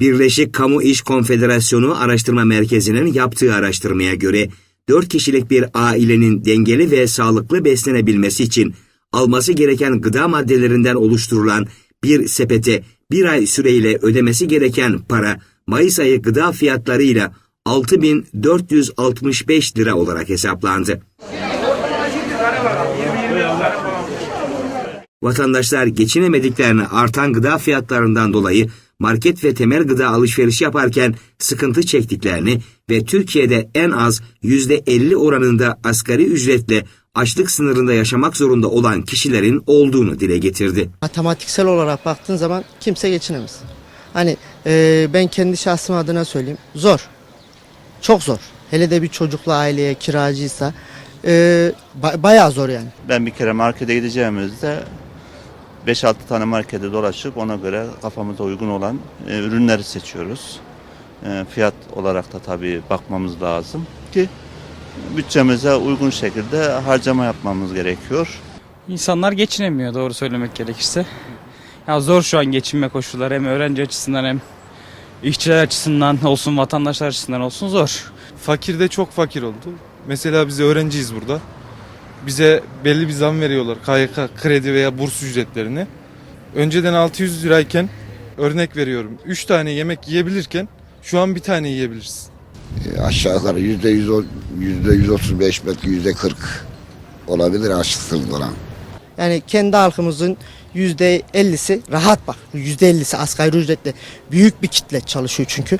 Birleşik Kamu İş Konfederasyonu Araştırma Merkezi'nin yaptığı araştırmaya göre 4 kişilik bir ailenin dengeli ve sağlıklı beslenebilmesi için alması gereken gıda maddelerinden oluşturulan bir sepete bir ay süreyle ödemesi gereken para Mayıs ayı gıda fiyatlarıyla 6465 lira olarak hesaplandı. Vatandaşlar geçinemediklerini artan gıda fiyatlarından dolayı market ve temel gıda alışverişi yaparken sıkıntı çektiklerini ve Türkiye'de en az %50 oranında asgari ücretle açlık sınırında yaşamak zorunda olan kişilerin olduğunu dile getirdi. Matematiksel olarak baktığın zaman kimse geçinemez. Hani e, ben kendi şahsım adına söyleyeyim. Zor. Çok zor. Hele de bir çocuklu aileye kiracıysa e, ba- bayağı zor yani. Ben bir kere markete gideceğimizde 5-6 tane markete dolaşıp ona göre kafamıza uygun olan e, ürünleri seçiyoruz. E, fiyat olarak da tabii bakmamız lazım ki bütçemize uygun şekilde harcama yapmamız gerekiyor. İnsanlar geçinemiyor doğru söylemek gerekirse. Ya zor şu an geçinme koşulları hem öğrenci açısından hem işçiler açısından olsun vatandaşlar açısından olsun zor. Fakir de çok fakir oldu. Mesela biz öğrenciyiz burada. Bize belli bir zam veriyorlar KYK kredi veya burs ücretlerini. Önceden 600 lirayken örnek veriyorum 3 tane yemek yiyebilirken şu an bir tane yiyebiliriz. E, aşağı yukarı yüzde yüz, yüzde yüz otuz beş belki yüzde kırk olabilir açlık sınırı Yani kendi halkımızın yüzde 50'si rahat bak. Yüzde 50'si asgari ücretle büyük bir kitle çalışıyor çünkü.